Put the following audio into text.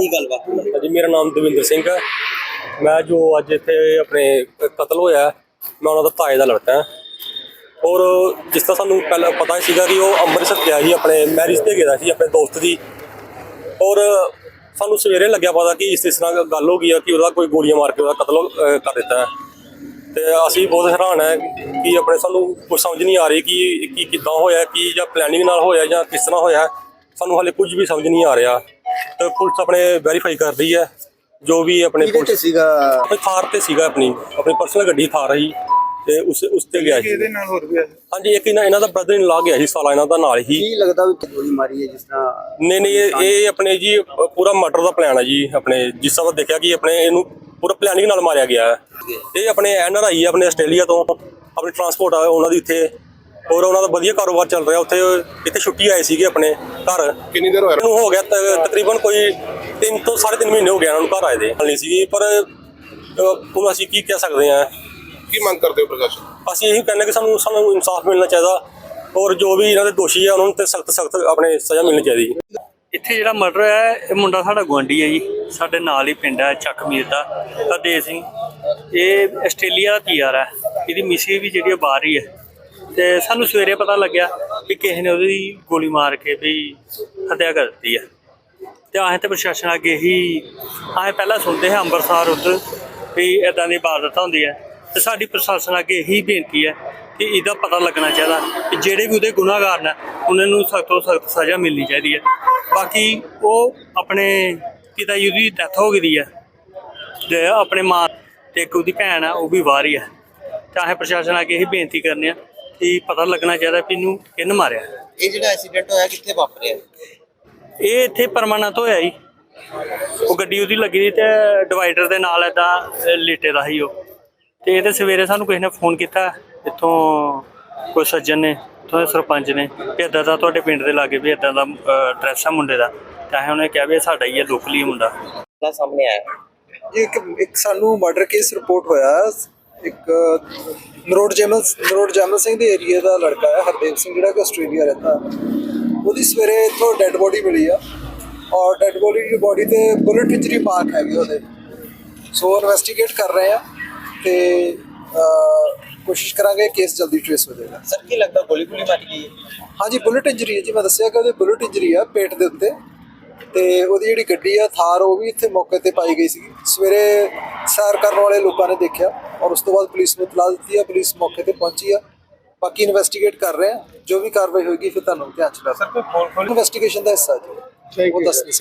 ਕੀ ਗੱਲਬਾਤ ਹੋਈ? ਹਾਂਜੀ ਮੇਰਾ ਨਾਮ ਦਵਿੰਦਰ ਸਿੰਘ ਹੈ। ਮੈਂ ਜੋ ਅੱਜ ਇੱਥੇ ਆਪਣੇ ਕਤਲ ਹੋਇਆ ਹੈ, ਮੈਂ ਉਹਨਾਂ ਦਾ ਤਾਏ ਦਾ ਲੜਕਾ ਹਾਂ। ਔਰ ਜਿਸ ਤਰ੍ਹਾਂ ਸਾਨੂੰ ਪਹਿਲਾਂ ਪਤਾ ਹੀ ਸੀਗਾ ਕਿ ਉਹ ਅੰਮ੍ਰਿਤਸਰ ਗਿਆ ਸੀ ਆਪਣੇ ਮੈਰਿਜ ਤੇ ਗਿਆ ਸੀ ਆਪਣੇ ਦੋਸਤ ਦੀ। ਔਰ ਸਾਨੂੰ ਸਵੇਰੇ ਲੱਗਿਆ ਪਤਾ ਕਿ ਇਸ ਇਸ ਤਰ੍ਹਾਂ ਗੱਲ ਹੋ ਗਈ ਆ ਕਿ ਉਹਦਾ ਕੋਈ ਗੋਲੀਆਂ ਮਾਰ ਕੇ ਉਹਦਾ ਕਤਲ ਅਹ, ਕਰ ਦਿੱਤਾ ਹੈ। ਤੇ ਅਸੀਂ ਬਹੁਤ ਹੈਰਾਨ ਹੈ ਕਿ ਆਪਣੇ ਸਾਨੂੰ ਕੁਝ ਸਮਝ ਨਹੀਂ ਆ ਰਹੀ ਕਿ ਕੀ ਕਿੱਦਾਂ ਹੋਇਆ ਕੀ ਜਾਂ ਪਲੈਨਿੰਗ ਨਾਲ ਹੋਇਆ ਜਾਂ ਕਿਸ ਤਰ੍ਹਾਂ ਹੋਇਆ। ਸਾਨੂੰ ਹਾਲੇ ਕੁਝ ਵੀ ਸਮਝ ਨਹੀਂ ਆ ਰਿਹਾ। ਤੇ ਪੁਲਿਸ ਆਪਣੇ ਵੈਰੀਫਾਈ ਕਰ ਰਹੀ ਹੈ ਜੋ ਵੀ ਆਪਣੇ ਕਿਹਦੇ ਤੇ ਪੁਲਿਸ ਸੀਗਾ? ਥਾਰ ਤੇ ਸੀਗਾ ਆਪਣੀ ਆਪਣੀ ਪਰਸਨਲ ਗੱਡੀ ਥਾਰ ਰਹੀ ਤੇ ਉਸ ਉਸ ਤੇ ਗਿਆ ਸੀ। ਇਹਦੇ ਨਾਲ ਹੋਰ ਵੀ ਹੈ ਹਾਂਜੀ ਇੱਕ ਇਹਨਾਂ ਇਹਨਾਂ ਦਾ ਬ੍ਰਦਰ ਇਨ ਲਾ ਗਿਆ ਸੀ ਸਾਲਾ ਇਹਨਾਂ ਦਾ ਨਾਲ ਹੀ। ਕੀ ਲੱਗਦਾ ਵੀ ਗੋਲੀ ਮਾਰੀ ਹੈ ਜਿਸ ਤਰ੍ਹਾਂ ਨਹੀਂ ਨਹੀਂ ਇਹ ਇਹ ਆਪਣੇ ਜੀ ਪੂਰਾ ਮਰਡਰ ਦਾ ਪਲਾਨ ਹੈ ਜੀ ਆਪਣੇ ਜਿਸ ਤਰ੍ਹਾਂ ਦੇਖਿਆ ਕਿ ਆਪਣੇ ਇਹਨੂੰ ਪੂਰਾ ਪਲੈਨਿੰਗ ਨਾਲ ਮਾਰਿਆ ਗਿਆ। ਹੈ ਇਹ ਆਪਣੇ ਐਨਆਰਆਈ ਆਪਣੇ ਆਸਟ੍ਰੇਲੀਆ ਤੋਂ ਆਪਣੀ ਟਰਾਂਸਪੋਰਟ ਆ ਉਹਨਾਂ ਦੀ ਇੱਥੇ ਔਰ ਉਹਨਾਂ ਦਾ ਵਧੀਆ ਕਾਰੋਬਾਰ ਚੱਲ ਰਿਹਾ ਉੱਥੇ ਇੱਥੇ ਛੁੱਟੀ ਆਏ ਸੀਗੇ ਆਪਣੇ ਘਰ। ਕਿੰਨੀ ਦੇਰ ਹੋਇਆ? ਨੂੰ ਹੋ ਗਿਆ ਤ- ਤਕਰੀਬਨ ਕੋਈ 3 ਤੋਂ 3.5 ਮਹੀਨੇ ਹੋ ਗਏ ਉਹਨਾਂ ਨੂੰ ਘਰ ਆਏ ਦੇ। ਨਹੀਂ ਸੀਗੀ ਪਰ ਅਹ, ਹੁਣ ਅਸੀਂ ਕੀ ਕਹਿ ਸਕਦੇ ਹਾਂ। ਕੀ ਮੰਗ ਕਰਦੇ ਹੋ ਪ੍ਰਸ਼ਾਸਨ? ਅਸੀਂ ਇਹੀ ਕਹਿੰਦੇ ਕਿ ਸਾਨੂੰ ਸਾਨੂੰ ਇਨਸਾਫ ਮਿਲਣਾ ਚਾਹੀਦਾ ਔਰ ਜੋ ਵੀ ਇਹਨਾਂ ਦੇ ਦੋਸ਼ੀ ਆ ਉਹਨਾਂ ਨੂੰ ਤੇ ਸਖਤ ਸਖਤ ਆਪਣੇ ਸਜ਼ਾ ਮਿਲਣੀ ਚਾਹੀਦੀ ਇੱਥੇ ਜਿਹੜਾ ਮਰਡਰ ਹੈ ਇਹ ਮੁੰਡਾ ਸਾਡਾ ਗੁਆਂਢੀ ਹੈ ਜੀ। ਸਾਡੇ ਨਾਲ ਹੀ ਪਿੰਡ ਹੈ ਚੱਕਮੀਰ ਦਾ ਹਰਦੇਵ ਸਿੰਘ। ਇਹ ਆਸਟ੍ਰੇਲੀਆ ਦਾ ਪੀਆਰ ਹੈ। ਇਹਦੀ ਮਿਸੀ ਵੀ ਜਿਹੜੀ ਉਹ ਬਾਹਰ ਹੀ ਹੈ। ਤੇ ਸਾਨੂੰ ਸਵੇਰੇ ਪਤਾ ਲੱਗਿਆ ਕਿ ਕਿਸੇ ਨੇ ਉਹਦੀ ਗੋਲੀ ਮਾਰ ਕੇ ਵੀ ਹੱਤਿਆ ਕਰ ਦਿੱਤੀ ਹੈ ਤੇ ਆਹ ਤੇ ਪ੍ਰਸ਼ਾਸਨ ਅੱਗੇ ਹੀ, ਆਹ ਪਹਿਲਾਂ ਸੁਣਦੇ ਹਾਂ ਅੰਮ੍ਰਿਤਸਰ ਉੱਧਰ ਵੀ ਇਦਾਂ ਦੀ ਇਬਾਦਤ ਹੁੰਦੀ ਹੈ ਤੇ ਸਾਡੀ ਪ੍ਰਸ਼ਾਸਨ ਅੱਗੇ ਹੀ ਬੇਨਤੀ ਹੈ ਕਿ ਇਹਦਾ ਪਤਾ ਲੱਗਣਾ ਚਾਹੀਦਾ ਕਿ ਜਿਹੜੇ ਵੀ ਉਹਦੇ ਗੁਨਾਹਗਾਰ ਨੇ, ਉਹਨਾਂ ਨੂੰ ਸਖਤ ਤੋਂ ਸਖਤ ਸਜ਼ਾ ਮਿਲਣੀ ਚਾਹੀਦੀ ਹੈ ਬਾਕੀ ਉਹ ਆਪਣੇ ਪਿਤਾ ਜੀ ਦੀ ਡੈਥ ਹੋ ਗਈ ਹੈ ਤੇ ਆਪਣੇ ਮਾਂ ਤੇ ਇੱਕ ਉਹਦੀ ਭੈਣ ਆ, ਉਹ ਵੀ ਬਾਹਰ ਹੀ ਹੈ ਚਾਹੇ ਪ੍ਰਸ਼ਾਸਨ ਅੱਗੇ ਹੀ ਬੇਨਤੀ ਕਰਨੀ ਆ ਕਿ ਪਤਾ ਲੱਗਣਾ ਚਾਹੀਦਾ ਵੀ ਇਹਨੂੰ ਕਿਹਨੇ ਮਾਰਿਆ। ਇਹ ਜਿਹੜਾ ਐਕਸੀਡੈਂਟ ਹੋਇਆ ਕਿੱਥੇ ਵਾਪਰਿਆ? ਇਹ ਇੱਥੇ ਪਰਮਾਨੈਂਟ ਹੋਇਆ ਜੀ। ਉਹ ਗੱਡੀ ਉਹਦੀ ਲੱਗੀ ਸੀ ਤੇ ਡਿਵਾਈਡਰ ਦੇ ਨਾਲ ਏਦਾਂ ਲੇਟੇ ਦਾ ਸੀ ਉਹ। ਤੇ ਇਹ ਤੇ ਸਵੇਰੇ ਸਾਨੂੰ ਕਿਸੇ ਨੇ ਫੋਨ ਕੀਤਾ ਇੱਥੋਂ ਕੋਈ ਸੱਜਣ ਨੇ ਇੱਥੋਂ ਦੇ ਸਰਪੰਚ ਨੇ ਕਿ ਏਦਾਂ ਦਾ ਤੁਹਾਡੇ ਪਿੰਡ ਦੇ ਲਾਗੇ ਵੀ ਏਦਾਂ ਦਾ ਐਡਰੈਸ ਆ ਮੁੰਡੇ ਦਾ। ਤਾਂ ਅਸੀਂ ਉਹਨੇ ਕਿਹਾ ਵੀ ਇਹ ਸਾਡਾ ਹੀ ਹੈ ਲੋਕਲੀ ਮੁੰਡਾ। ਦਾ ਸਾਹਮਣੇ ਆਇਆ। ਇੱਕ ਇੱਕ ਸਾਨੂੰ ਮਰਡਰ ਕੇਸ ਰਿਪੋਰਟ ਹੋਇਆ। ਇੱਕ ਨਰੋਡ ਜੈਮਲ ਨਰੋਡ ਜੈਮਲ ਸਿੰਘ ਦੇ ਏਰੀਆ ਦਾ ਲੜਕਾ ਹੈ ਹਰਦੇਵ ਸਿੰਘ ਜਿਹੜਾ ਕਿ ਆਸਟ੍ਰੇਲੀਆ ਰਹਿੰਦਾ ਉਹਦੀ ਸਵੇਰੇ ਇੱਥੋਂ ਡੈੱਡ ਬੋਡੀ ਮਿਲੀ ਆ ਔਰ ਡੈੱਡ ਬੋਡੀ ਦੀ ਬੋਡੀ ਤੇ ਬੁਲਟ ਇੰਜਰੀ ਮਾਰਕ ਹੈਗੇ ਉਹਦੇ। ਸੋ ਇਨਵੈਸਟੀਗੇਟ ਕਰ ਰਹੇ ਆ ਤੇ ਕੋਸ਼ਿਸ਼ ਕਰਾਂਗੇ ਕੇਸ ਜਲਦੀ ਟ੍ਰੇਸ ਹੋ ਜਾਏਗਾ। ਸਰ ਕੀ ਲੱਗਦਾ ਗੋਲੀ ਗੋਲੀ ਮਾਰੀ ਗਈ ਹੈ? ਹਾਂਜੀ ਬੁਲਟ ਇੰਜਰੀ ਹੈ ਜੀ। ਮੈਂ ਦੱਸਿਆ ਕਿ ਉਹਦੇ ਬੁਲਟ ਇੰਜਰੀ ਆ ਪੇਟ ਦੇ ਉੱਤੇ। ਤੇ ਉਹਦੀ ਜਿਹੜੀ ਗੱਡੀ ਆ ਥਾਰ ਉਹ ਵੀ ਇੱਥੇ ਮੌਕੇ ਤੇ ਪਾਈ ਗਈ ਸੀ। ਸਵੇਰੇ ਸੈਰ ਕਰਨ ਵਾਲੇ ਲੋਕਾਂ ਨੇ ਦੇਖਿਆ। ਔਰ ਉਸ ਤੋਂ ਬਾਅਦ ਪੁਲਿਸ ਨੂੰ ਇਤਲਾਹ ਦਿੱਤੀ ਆ ਪੁਲਿਸ ਮੌਕੇ ਤੇ ਪਹੁੰਚੀ ਆ ਬਾਕੀ ਇਨਵੈਸਟੀਗੇਟ ਕਰ ਰਹੇ ਆ ਜੋ ਵੀ ਕਾਰਵਾਈ ਹੋਏਗੀ ਫਿਰ ਤੁਹਾਨੂੰ ਧਿਆਨ ਚ ਲਾ ਸਰ ਕੋਈ ਫੋਨ ਇਨਵੈਸਟੀਗੇਸ਼ਨ ਦਾ ਹਿੱਸਾ ਜੀ। ਉਹ ਦੱਸ ਨਹੀਂ